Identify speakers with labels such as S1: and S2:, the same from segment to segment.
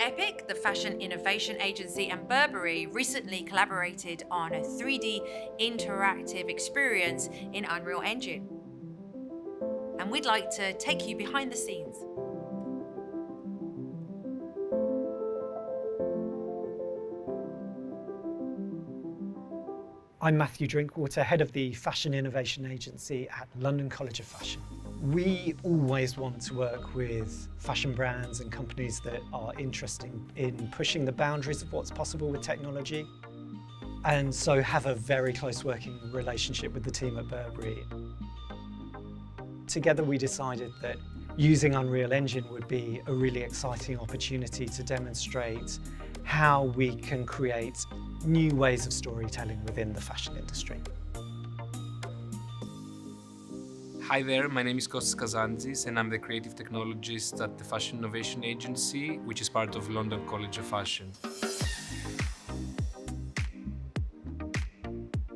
S1: Epic, the fashion innovation agency, and Burberry recently collaborated on a 3D interactive experience in Unreal Engine. And we'd like to take you behind the scenes.
S2: I'm Matthew Drinkwater, head of the Fashion Innovation Agency at London College of Fashion. We always want to work with fashion brands and companies that are interested in pushing the boundaries of what's possible with technology and so have a very close working relationship with the team at Burberry. Together we decided that using Unreal Engine would be a really exciting opportunity to demonstrate how we can create new ways of storytelling within the fashion industry.
S3: Hi there, my name is Kostas Kazantzis and I'm the creative technologist at the Fashion Innovation Agency, which is part of London College of Fashion.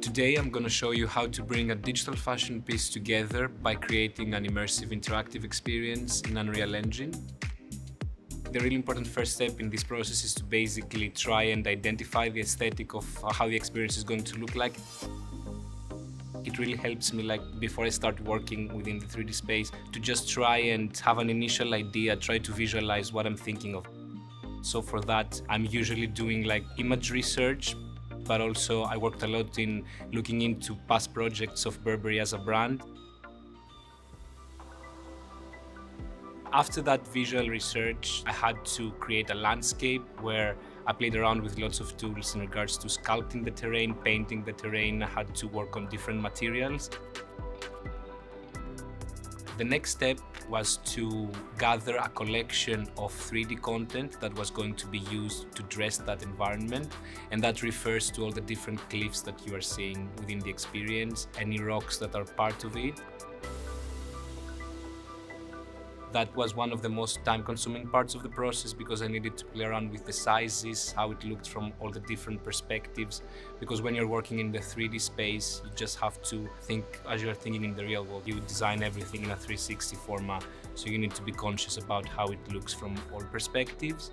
S3: Today I'm going to show you how to bring a digital fashion piece together by creating an immersive interactive experience in Unreal Engine the really important first step in this process is to basically try and identify the aesthetic of how the experience is going to look like. It really helps me, like before I start working within the 3D space, to just try and have an initial idea, try to visualize what I'm thinking of. So for that, I'm usually doing like image research, but also I worked a lot in looking into past projects of Burberry as a brand After that visual research, I had to create a landscape where I played around with lots of tools in regards to sculpting the terrain, painting the terrain. I had to work on different materials. The next step was to gather a collection of 3D content that was going to be used to dress that environment. And that refers to all the different cliffs that you are seeing within the experience, any rocks that are part of it, that was one of the most time consuming parts of the process because I needed to play around with the sizes, how it looked from all the different perspectives. Because when you're working in the 3D space, you just have to think as you're thinking in the real world. You design everything in a 360 format, so you need to be conscious about how it looks from all perspectives.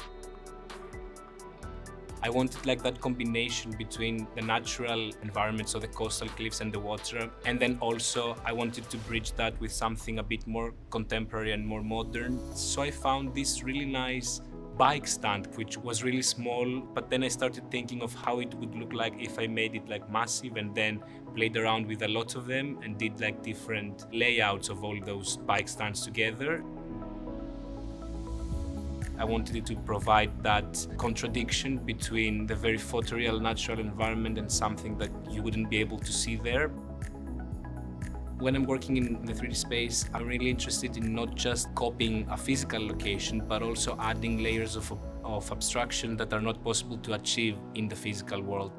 S3: I wanted like that combination between the natural environment, so the coastal cliffs and the water, and then also I wanted to bridge that with something a bit more contemporary and more modern. So I found this really nice bike stand, which was really small, but then I started thinking of how it would look like if I made it like massive and then played around with a lot of them and did like different layouts of all those bike stands together. I wanted it to provide that contradiction between the very photoreal natural environment and something that you wouldn't be able to see there. When I'm working in the 3D space, I'm really interested in not just copying a physical location, but also adding layers of, of abstraction that are not possible to achieve in the physical world.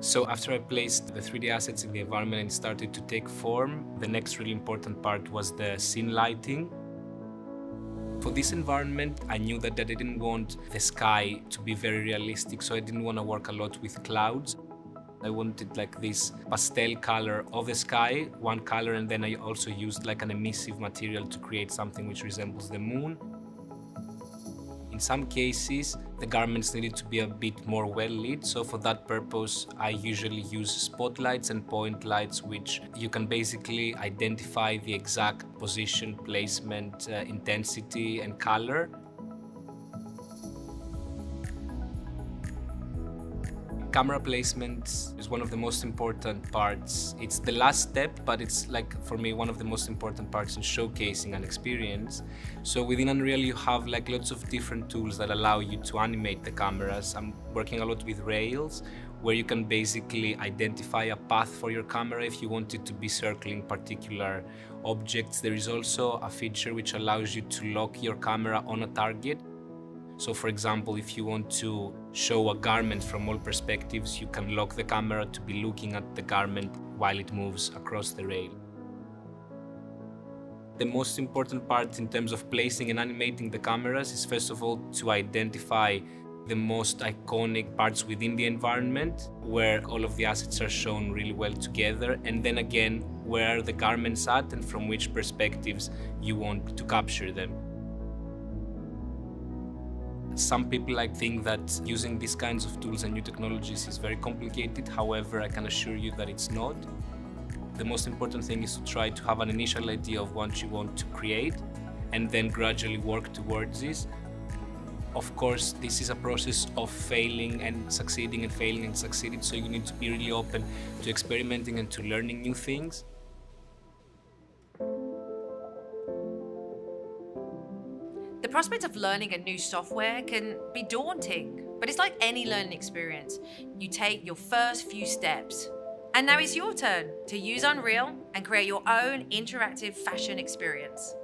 S3: So after I placed the 3D assets in the environment and started to take form, the next really important part was the scene lighting. For this environment, I knew that I didn't want the sky to be very realistic, so I didn't want to work a lot with clouds. I wanted like this pastel color of the sky, one color, and then I also used like an emissive material to create something which resembles the moon. In some cases, the garments needed to be a bit more well lit, so for that purpose, I usually use spotlights and point lights, which you can basically identify the exact position, placement, uh, intensity, and color Camera placement is one of the most important parts. It's the last step, but it's like for me one of the most important parts in showcasing an experience. So within Unreal you have like lots of different tools that allow you to animate the cameras. I'm working a lot with Rails where you can basically identify a path for your camera if you want it to be circling particular objects. There is also a feature which allows you to lock your camera on a target so for example, if you want to show a garment from all perspectives, you can lock the camera to be looking at the garment while it moves across the rail. The most important part in terms of placing and animating the cameras is first of all to identify the most iconic parts within the environment where all of the assets are shown really well together and then again where the garments at and from which perspectives you want to capture them. Some people like think that using these kinds of tools and new technologies is very complicated. However, I can assure you that it's not. The most important thing is to try to have an initial idea of what you want to create and then gradually work towards this. Of course, this is a process of failing and succeeding and failing and succeeding, so you need to be really open to experimenting and to learning new things.
S1: The prospect of learning a new software can be daunting, but it's like any learning experience. You take your first few steps, and now it's your turn to use Unreal and create your own interactive fashion experience.